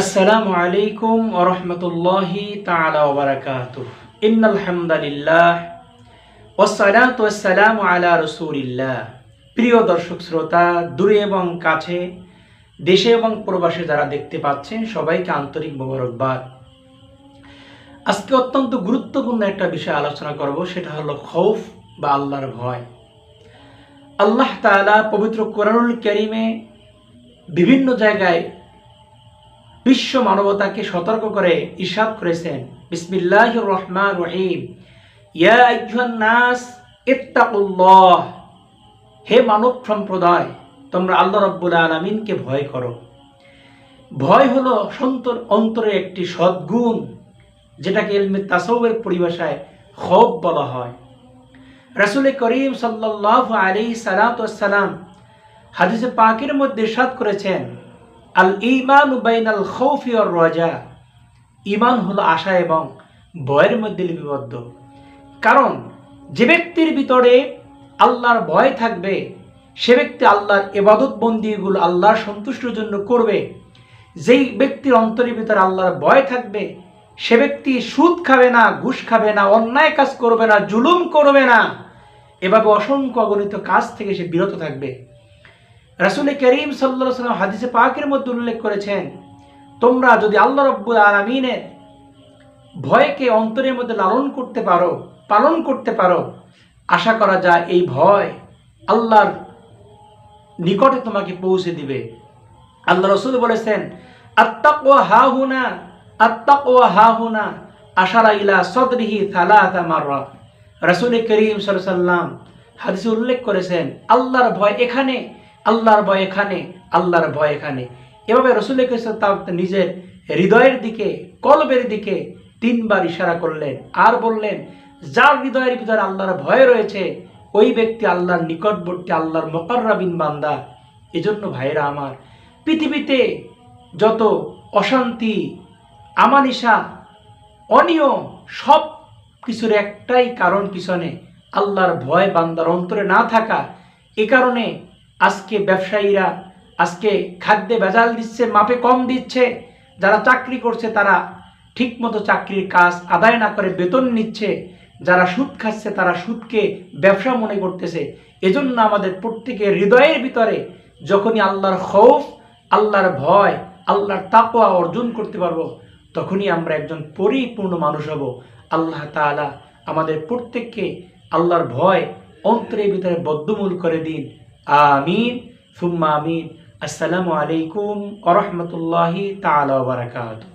আসসালামু আলাইকুম ওরহমতুল্লাহি তাআলা ওয়া বারাকাতুহু। ইন্নাল হামদালিল্লাহ ওয়াসসালাতু ওয়াসসালামু আলা রাসূলিল্লাহ। প্রিয় দর্শক শ্রোতা, দূরে এবং কাছে, দেশে এবং প্রবাসে যারা দেখতে পাচ্ছেন, সবাইকে আন্তরিক মোবারকবাদ। আজকে অত্যন্ত গুরুত্বপূর্ণ একটা বিষয় আলোচনা করব, সেটা হলো খৌফ বা আল্লাহর ভয়। আল্লাহ তাআলা পবিত্র কোরআনুল কারীমে বিভিন্ন জায়গায় বিশ্ব মানবতাকে সতর্ক করে ইরশাদ করেছেন। বিসমিল্লাহির রহমান রহিম। নাস হে মানব সম্প্রদায়, তোমরা আল্লাহ রাব্বুল আলামিনকে ভয় করো। ভয় হলো সন্তর অন্তরে একটি সদ্গুণ, যেটাকে ইলমে তাসাউবের পরিভাষায় খব বলা হয়। রাসূল করিম সাল্লাল্লাহু আলাইহি সালাম হাদিসে পাকের মধ্যে ইরশাদ করেছেন আল ইমান বাইনাল খৌফি আর রাজা। ইমান হলো আশা এবং ভয়ের মধ্যে লিপিবদ্ধ। কারণ যে ব্যক্তির ভিতরে আল্লাহর ভয় থাকবে, সে ব্যক্তি আল্লাহর এবাদত বন্দিগুলো আল্লাহর সন্তুষ্টির জন্য করবে। যেই ব্যক্তির অন্তরের ভিতরে আল্লাহর ভয় থাকবে, সে ব্যক্তি সুদ খাবে না, ঘুষ খাবে না, অন্যায় কাজ করবে না, জুলুম করবে না। এভাবে অসংখ্য অগণিত কাজ থেকে সে বিরত থাকবে। রাসুল করিম সাল্লা সাল্লাম হাদিসে পাকের মধ্যে উল্লেখ করেছেন, তোমরা যদি আল্লাহ রব্বুল আলমিনের ভয়কে অন্তরের মধ্যে লালন করতে পারো, পালন করতে পারো, আশা করা যায় এই ভয় আল্লাহর নিকটে তোমাকে পৌঁছে দিবে। আল্লাহ রসুল বলেছেন আত্তাক ও হা হুনা আত্তাক ও হা হুনা আশারা ইলা সদরিহি থালাতা মাররা। রাসুল করিম সাল্লাম হাদিসে উল্লেখ করেছেন, আল্লাহর ভয় এখানে আল্লাহর ভয় এখানে, আল্লাহর ভয় এখানে। এভাবে রসুল নিজের হৃদয়ের দিকে, কলবের দিকে তিনবার ইশারা করলেন আর বললেন, যার হৃদয়ের ভিতরে আল্লাহর ভয় রয়েছে, ওই ব্যক্তি আল্লাহর নিকটবর্তী, আল্লাহর মোকাররাবিন বান্দা। এজন্য ভাইরা আমার, পৃথিবীতে যত অশান্তি, আমানিশা, অনিয়ম সব কিছুর একটাই কারণ পিছনে আল্লাহর ভয় বান্দার অন্তরে না থাকা। এ কারণে আজকে ব্যবসায়ীরা, আজকে খাদ্যে ভেজাল দিচ্ছে, মাপে কম দিচ্ছে, যারা চাকরি করছে তারা ঠিকমতো চাকরির কাজ আদায় না করে বেতন নিচ্ছে, যারা সুদ খাচ্ছে তারা সুদকে ব্যবসা মনে করতেছে। এজন্য আমাদের প্রত্যেকের হৃদয়ের ভিতরে যখনই আল্লাহর খৌফ, আল্লাহর ভয়, আল্লাহর তাকোয়া অর্জন করতে পারব, তখনই আমরা একজন পরিপূর্ণ মানুষ হব। আল্লাহ তাআলা আমাদের প্রত্যেককে আল্লাহর ভয় অন্তরের ভিতরে বদ্ধমূল করে দিন। আমিন সুম্মা আমিন। আসসালামু আলাইকুম আরহামতুল্লাহি তালা ওয়া বারাকাতুহু।